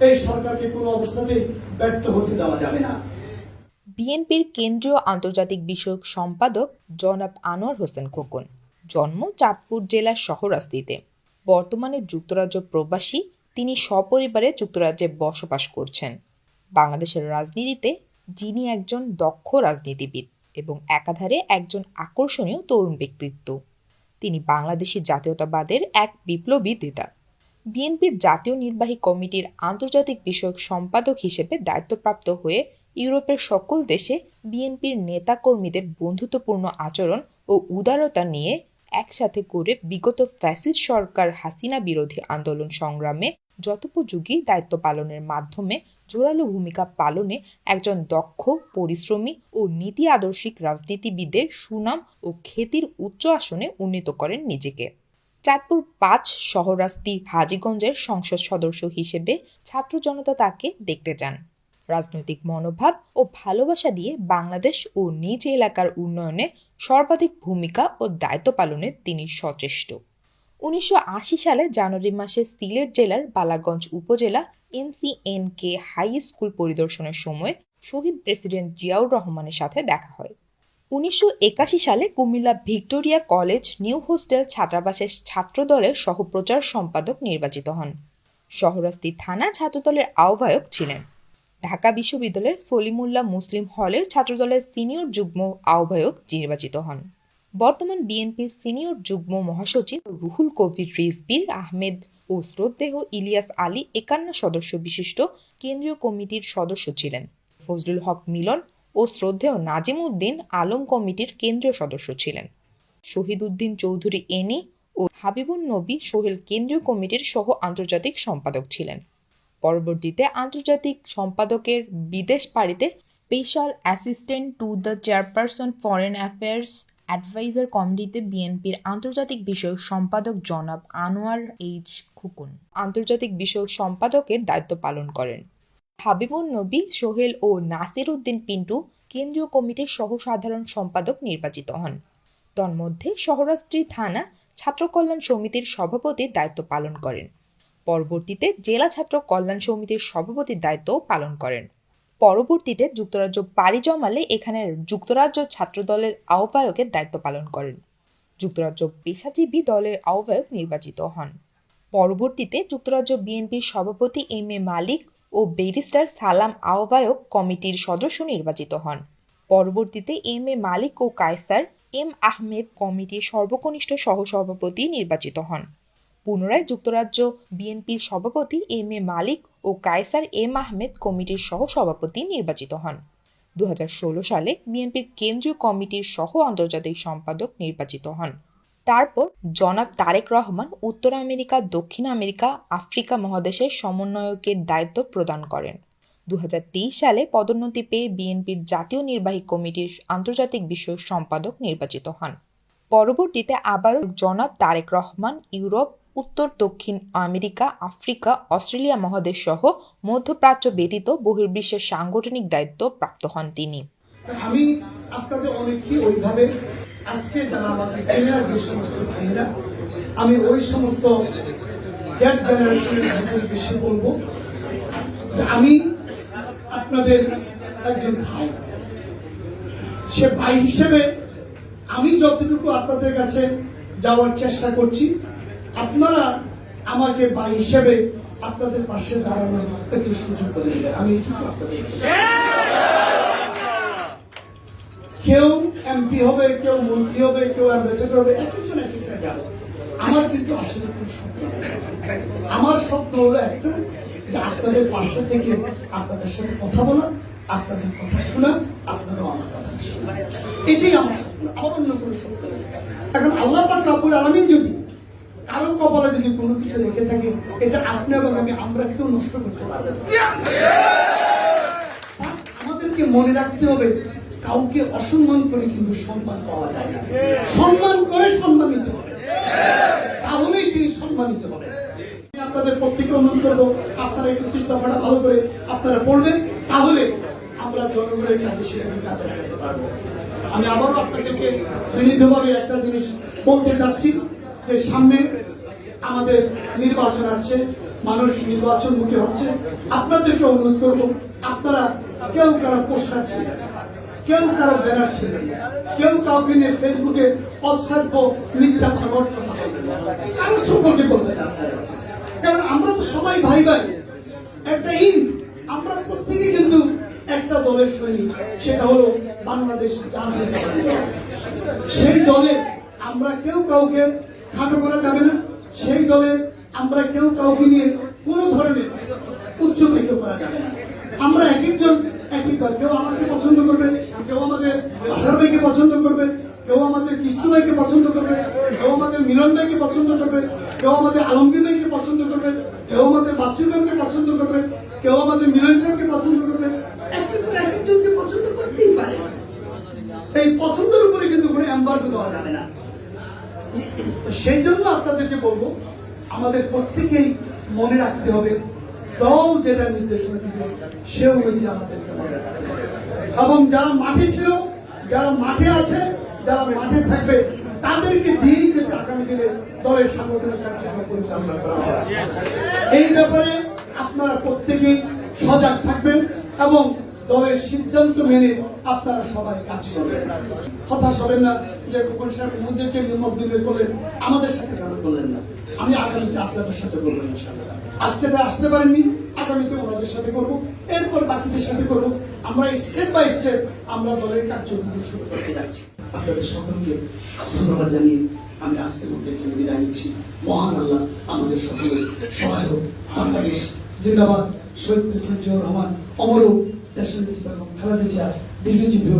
এই সরকারকে কোনো অবস্থাতেই ব্যর্থ হতে দেওয়া যাবে না। বিএনপির কেন্দ্রীয় আন্তর্জাতিক বিষয়ক সম্পাদক জনাব আনোয়ার হোসেন খোকন, জন্ম চাঁদপুর জেলার শহরাস্তিতে। বর্তমানে যুক্তরাজ্য প্রবাসী, তিনি সপরিবারে যুক্তরাজ্যে বসবাস করছেন। বাংলাদেশের রাজনীতিতে যিনি একজন দক্ষ রাজনীতিবিদ এবং একাধারে একজন আকর্ষণীয় তরুণ ব্যক্তিত্ব। তিনি বাংলাদেশি জাতীয়তাবাদের এক বিপ্লবী নেতা। বিএনপির জাতীয় নির্বাহী কমিটির আন্তর্জাতিক বিষয়ক সম্পাদক হিসেবে দায়িত্বপ্রাপ্ত হয়ে ইউরোপের সকল দেশে বিএনপির নেতাকর্মীদের বন্ধুত্বপূর্ণ আচরণ ও উদারতা নিয়ে একসাথে করে বিগত ফ্যাসিস্ট সরকার হাসিনা বিরোধী আন্দোলন সংগ্রামে যথোপযোগী দায়িত্ব পালনের মাধ্যমে জোরালো ভূমিকা পালনে একজন দক্ষ, পরিশ্রমী ও নীতি আদর্শিক রাজনীতিবিদের সুনাম ও খ্যাতির উচ্চ আসনে উন্নীত করেন নিজেকে। চাঁদপুর পাঁচ শহরাস্তি হাজীগঞ্জের সংসদ সদস্য হিসেবে ছাত্র জনতা তাকে দেখতে চান। রাজনৈতিক মনোভাব ও ভালোবাসা দিয়ে বাংলাদেশ ও নিজ এলাকার উন্নয়নে সর্বাধিক ভূমিকা ও দায়িত্ব পালনে তিনি সচেষ্ট। উনিশশো আশি সালে জানুয়ারি মাসে সিলেট জেলার বালাগঞ্জ উপজেলা এমসিএনকে হাই স্কুল পরিদর্শনের সময় শহীদ প্রেসিডেন্ট জিয়াউর রহমানের সাথে দেখা হয়। উনিশশো একাশি সালে Comilla Victoria college new hostel ছাত্রাবাসের ছাত্রদলের সহপ্রচার সম্পাদক নির্বাচিত হন। শহরাস্তি থানা ছাত্রদলের আহ্বায়ক ছিলেন। ঢাকা বিশ্ববিদ্যালয়ের সলিমুল্লাহ মুসলিম হলের ছাত্রদলের সিনিয়র যুগ্ম আহ্বায়ক নির্বাচিত হন। বর্তমান বিএনপির সিনিয়র যুগ্ম মহাসচিব রুহুল কবির রিজবির আহমেদ ও শ্রদ্ধেয় ইলিয়াস আলী একান্ন সদস্য বিশিষ্ট কেন্দ্রীয় কমিটির সদস্য ছিলেন। ফজলুল হক মিলন ও শ্রদ্ধেয় নাজিম উদ্দিন আলম কমিটির কেন্দ্রীয় সদস্য ছিলেন। শহীদ উদ্দিন চৌধুরী এনি ও হাবিবুন নবী সোহেল কেন্দ্রীয় কমিটির সহ আন্তর্জাতিক সম্পাদক ছিলেন। পরবর্তীতে আন্তর্জাতিক সম্পাদকের বিদেশ পাড়িতে special assistant to the chairperson foreign affairs adviser কমিটিতে বিএনপির আন্তর্জাতিক বিষয়ক সম্পাদক জনাব আনোয়ার এইচ খুকুন। আন্তর্জাতিক বিষয়ক সম্পাদকের দায়িত্ব পালন করেন। হাবিবুন নবী সোহেল ও নাসির উদ্দিন পিন্টু কেন্দ্রীয় কমিটির সহ সাধারণ সম্পাদক নির্বাচিত হন। তন্মধ্যে শহরাস্ত্রী থানা ছাত্র কল্যাণ সমিতির সভাপতির দায়িত্ব পালন করেন। পরবর্তীতে জেলা ছাত্র কল্যাণ সমিতির সভাপতির দায়িত্ব পালন করেন। পরবর্তীতে যুক্তরাজ্য পাড়ি জমালে এখানে যুক্তরাজ্য ছাত্র দলের আহ্বায়কের দায়িত্ব পালন করেন। যুক্তরাজ্য পেশাজীবী দলের আহ্বায়ক নির্বাচিত হন। পরবর্তীতে যুক্তরাজ্য বিএনপির সভাপতি M A Malik O barrister সালাম আহ্বায়ক কমিটির সদস্য নির্বাচিত হন। পরবর্তীতে এম এ মালিক ও কায়সার এম আহমেদ কমিটির সর্বকনিষ্ঠ সহসভাপতি নির্বাচিত হন। পুনরায় যুক্তরাজ্য বিএনপির সভাপতি এম এ মালিক ও কায়সার এম আহমেদ কমিটির সহ সভাপতি নির্বাচিত হন। দু হাজার ষোলো সালে বিএনপির কেন্দ্রীয় কমিটির সহ আন্তর্জাতিক সম্পাদক নির্বাচিত হন। তারপর জনাব তারেক রহমান উত্তর আমেরিকা, দক্ষিণ আমেরিকা, আফ্রিকা মহাদেশের সমন্বয়কের দায়িত্ব প্রদান করেন। দু সালে পদোন্নতি পেয়ে বিএনপির জাতীয় নির্বাহী কমিটির আন্তর্জাতিক বিষয়ক সম্পাদক নির্বাচিত হন। পরবর্তীতে আবারও জনাব তারেক রহমান ইউরোপ, উত্তর, দক্ষিণ আমেরিকা, আফ্রিকা, অস্ট্রেলিয়া মহাদেশ সহ মধ্যপ্রাচ্য ব্যতীত বহির্বিশ্বের সাংগঠনিক দায়িত্ব প্রাপ্ত হন তিনি। আমি আপনাদের অনেককে ওইভাবে আজকে যারা আমাকে চেনে যে সমস্ত ভাইয়েরা আমি ওই সমস্ত জেনারেশনের ভাইদের বেশি বলব যে আমি আপনাদের একজন ভাই। সে ভাই হিসেবে আমি যতটুকু আপনাদের কাছে যাওয়ার চেষ্টা করছি আপনারা আমাকে ভাই হিসেবে আপনাদের পাশে দাঁড়ানোর একটু সুযোগ করে দিলেন আমি আপনাদের কেউ এমপি হবে, কেউ মন্ত্রী হবে, কেউ অ্যাম্বাসেডর হবে এক একজন এক একটা যাবে। আমার কিন্তু আসলে কোনো স্বপ্ন আমার স্বপ্ন হলো একটা, যে আপনাদের পাশে থেকে আপনাদের সাথে কথা বলা, আপনাদের কথা শোনা, আপনারাও আমার কথা শোনা এটাই আমার স্বপ্ন আমার অন্য কোনো স্বপ্ন এখন আল্লাহ পাক রাব্বুল আলামিন যদি কারও কপালে যদি কোনো কিছু রেখে থাকে, এটা আপনি এবং আমি, আমরা কেউ নষ্ট করতে পারব। আমাদেরকে মনে রাখতে হবে কাউকে অসম্মান করে কিন্তু সম্মান পাওয়া যায় না। সম্মান করে সম্মানিত হবে। তাহলেই তিনি সম্মানিত হবে। আপনাদের প্রত্যেকে অনুরোধ করব, আপনারা একত্রিশ দফাটা ভালো করে আপনারা পড়বেন তাহলে আমরা জনগণের কাছে সেখানে কাজে লাগাতে পারব। আমি আবারও আপনাদেরকে বিনীতভাবে একটা জিনিস বলতে চাচ্ছি, যে সামনে আমাদের নির্বাচন আছে মানুষ নির্বাচন মুখে হচ্ছে। আপনাদেরকে অনুরোধ করব, আপনারা কেউ কারও পোস্টার ছিলেন কেউ কারও ব্যানার ছিলেন কেউ কাউকে নিয়ে ফেসবুকে অশ্রাব্য মিথ্যা খবর কথা বলবেন না। কারও সম্পর্কে বলবেন না কারণ আমরা তো সবাই ভাই ভাই। একটা ইন, আমরা প্রত্যেকে কিন্তু একটা দলের সৈনিক। সেটা হলো বাংলাদেশ জাতীয় সেই দলে আমরা কেউ কাউকে খাটো করা যাবে না। সেই দলে আমরা কেউ কাউকে নিয়ে কোনো ধরনের উচ্চ করা যাবে না। আমরা এক একজন, এক এক কেউ আমাকে পছন্দ করবে কেউ আমাদের আশার ভাইকে পছন্দ করবে, কেউ আমাদের কৃষ্ণ ভাইকে পছন্দ করবে, কেউ আমাদের মিলন ভাইকে পছন্দ করবে, কেউ আমাদের আলমগীর ভাইকে পছন্দ করবে, কেউ আমাদের বাচ্চুগানকে পছন্দ করবে, কেউ আমাদের মিলন সাহেবকে পছন্দ করবে। এক একজন এক একজনকে পছন্দ করতেই পারে। এই পছন্দের উপরে কিন্তু কোনো এম্বার্গো দেওয়া যাবে না। তো সেই জন্য আপনাদেরকে বলব, আমাদের প্রত্যেকেই মনে রাখতে হবে, দল যেটা নির্দেশনা দিবে, সে অনুযায়ী আমাদেরকে মনে রাখতে হবে। এবং যারা মাঠে ছিল, যারা মাঠে আছে, যারা মাঠে থাকবে, তাদেরকে দিয়েই যে আগামী দিনে দলের সাংগঠনিক কার্যক্রম পরিচালনা করা এই ব্যাপারে আপনারা প্রত্যেকেই সজাগ থাকবেন এবং দলের সিদ্ধান্ত মেনে আপনারা সবাই কাজ করবেন। হতাশ হবেন না যে কোন সাহেব মধ্যে মত বিনিময় করলেন, আমাদের সাথে কেন করলেন না? আমি আগামীতে আপনাদের সাথে ইনশাল্লাহ আজকে যা আসতে পারেননি আগামীতে ওনাদের সাথে করব, এরপর বাকিদের সাথে করব। আমরা স্টেপ বাই স্টেপ আমরা দলের কার্যক্রম শুরু করতে যাচ্ছি। আপনাদের সকলকে ধন্যবাদ জানিয়ে আমি আজকের মধ্যে এখানে বিদায় নিচ্ছি। মহান আল্লাহ আমাদের সকলের সহায়ক, বাংলাদেশ জিন্দাবাদ, শহীদ প্রেসিডেন্ট জিয়াউর রহমান, অমর দেশের বেগম খালেদা জিয়া, দীর্ঘজীবী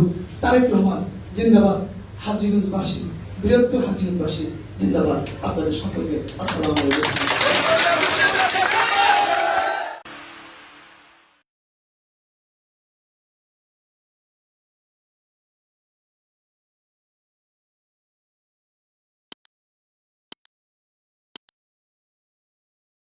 তারেক রহমান, জিন্দাবাদ, হাজিগঞ্জবাসী, বৃহত্তর হাজিগঞ্জবাসী, জিন্দাবাদ। আপনাদের সকলকে আসসালামু আলাইকুম।